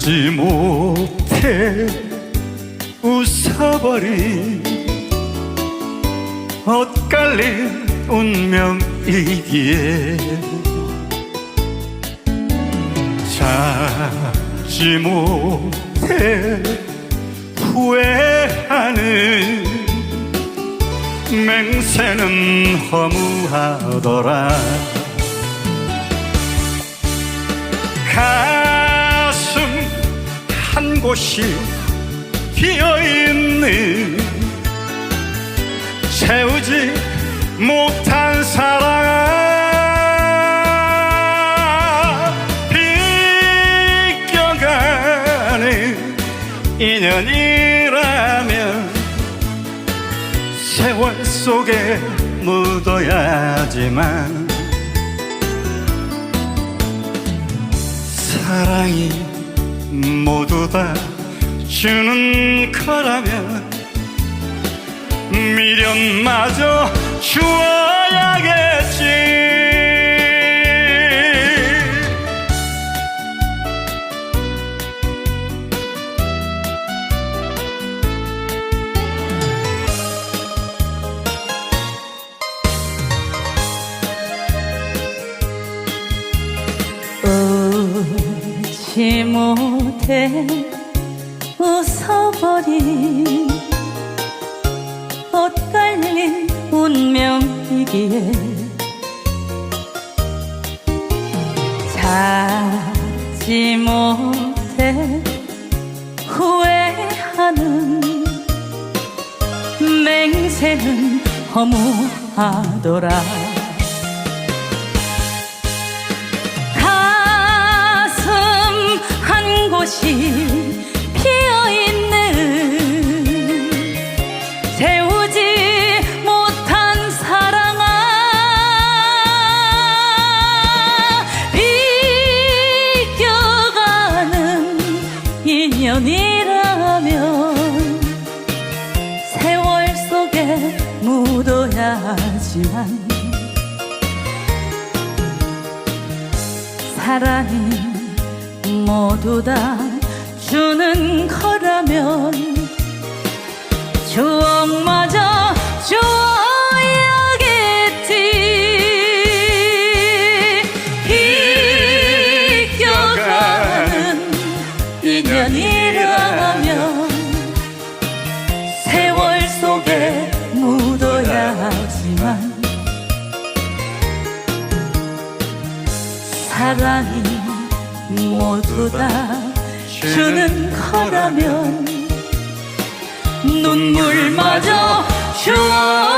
울지 못해 웃어버린 엇갈린 운명이기에 자지 못해 후회하는 맹세는 허무하더라 한 곳이 비어있는 채우지 못한 사랑. 비껴가는 인연이라면 세월 속에 묻어야지만 사랑이 모두 다 주는 거라면 미련마저 주어 웃지 못해 웃어버린 엇갈린 운명이기에 자지 못해 후회하는 맹세는 허무하더라 한 곳이 피어있는 세우지 못한 사랑아 비껴가는 인연이라면 세월 속에 묻어야지만 사랑이 모두 다 주는 거라면 추억마저 주어야겠지. 비껴가는 인연이라면 세월 속에 묻어야지만 사랑이 모두 다 주는 거라면 눈물마저 주어